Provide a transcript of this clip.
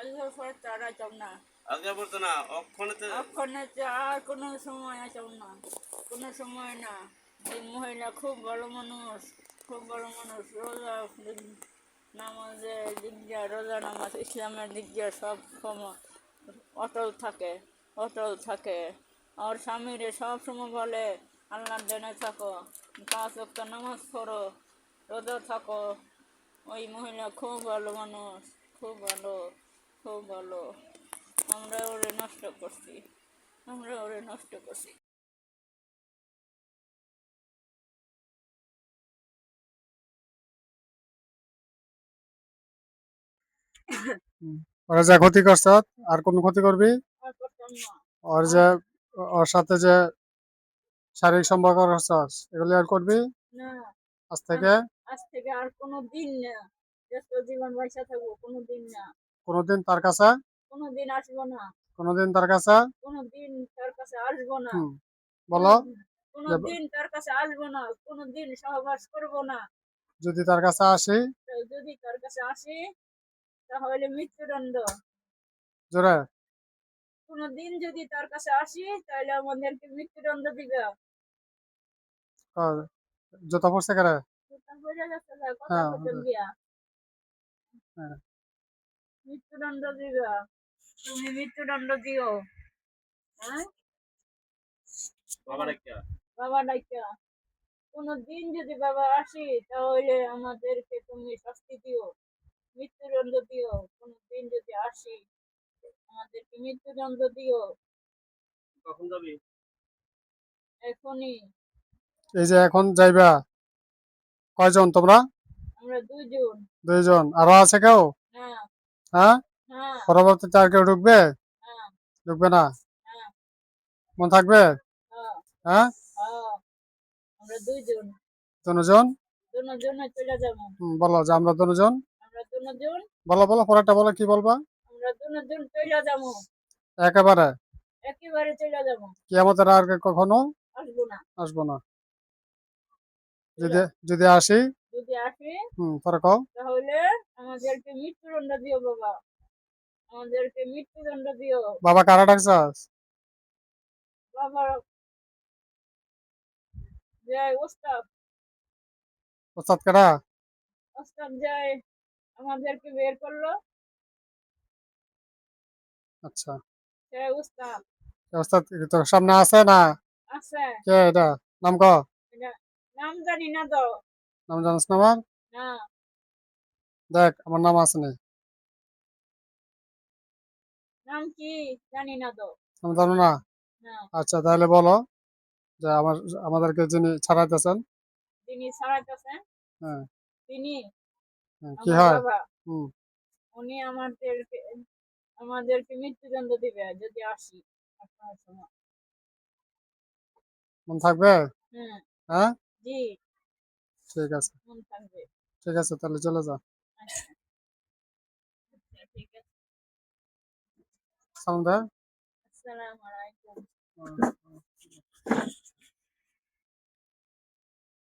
আজকের পর তারা চাও না। আজকে বলতো না অক্ষণেতে ওখানে আর কোনো সময় আচাও না। কোনো সময় না। এই মহিলা খুব ভালো মানুষ খুব ভালো মানুষ। রোজা নামাজের দিক দিয়ে রোজা নামাজ ইসলামের দিক দিয়ে সব সময়। অটল থাকে অটল থাকে। আর স্বামীরে সব সময় বলে আল্লাহর দেনে থাকো পাঁচ ওয়াক্ত নামাজ পড়ো রোজা থাকো। ওই মহিলা খুব ভালো মানুষ খুব ভালো। খুব ভালো আমরা ওরে নষ্ট করছি আমরা ওরে নষ্ট করছি। ওরা যা ক্ষতি করছ আর কোন ক্ষতি করবি? ওর যে ওর সাথে যে শারীরিক সম্পর্ক করছস এগুলি আর করবি? না। আজ থেকে? আজ থেকে আর কোনো দিন না। জীবন পয়সা থাকব কোনো দিন না। কোনোদিন তার কাছে? কোনো দিন আসব না। কোনোদিন তার কাছে? কোনো দিন তার কাছে আসব না। বলো। কোনো যে- দিন তার কাছে আসব না। কোনো দিন সহবাস করব না। যদি তার কাছে আসি? যদি তার কাছে আসি তাহলে মৃত্যুদণ্ড। জোরে। কোনো দিন যদি তার কাছে আসি তাহলে আমাদেরকে মৃত্যুদণ্ড দিবে। জুতা পড়ছে করে? কথা বলছেন বুঝা- হ্যাঁ। মৃত্যুদণ্ড দিবা তুমি মৃত্যুদণ্ড দিও হ্যাঁ? বাবা ডাক্তার বাবা ডাইকা কোনো দিন যদি বাবা আসি তাহলে আমাদেরকে তুমি শাস্তি দিও। মৃত্যুদণ্ড দিও কোনো দিন যদি আসি আমাদেরকে মৃত্যুদণ্ড দিও কখন যাবি? এখনই। এই যে এখন যাইবা। কয়জন তোমরা? আমরা দুইজন। দুইজন। আরও আছে কেউ? হ্যাঁ? হ্যাঁ। পরবর্তীতে আর কেউ ঢুকবে? হ্যাঁ। ঢুকবে না? হ্যাঁ। মন থাকবে? হ্যাঁ। দুজন বলো যে আমরা দুজন বলো বলো পরেরটা বলো কি বলবা? একেবারে? একেবারে চলে যাব। কি আমাদের আর কখনো আসব না। আসব না। যদি যদি আসি যদি আসি কও। তাহলে আমাদেরকে মৃত্যুদণ্ড দিও বাবা। আমাদেরকে মৃত্যুদণ্ড দিও। বাবা কারা ডাকছাস? বাবা জয় ওস্তাদ। ওস্তাদ কারা? ওস্তাদ জয় আমাদেরকে বের করল। আচ্ছা। জয় ওস্তাদ। সামনে আছে না? আছে। কে এটা? নাম ক নাম জানি না তো। নাম জানিস না আমার দেখ আমার নাম আছে নি। নাম কি? জানি না তো। আমি জানো না? আচ্ছা তাহলে বলো যে আমার আমাদেরকে যিনি ছাড়াইতেছেন। তিনি ছাড়াইতেছেন? হ্যাঁ। তিনি? হ্যাঁ, কি হয়? হুম। উনি আমাদেরকে আমাদেরকে মৃত্যুদণ্ড দিবে যদি আসি আপনার সময়। মন থাকবে? হ্যাঁ। হ্যাঁ? জি। ঠিক আছে মন থাকবে ঠিক আছে তাহলে চলে যা আচ্ছা আচ্ছা, ঠিক আছে সালাম দে আসসালামু আলাইকুম হুম, হুম।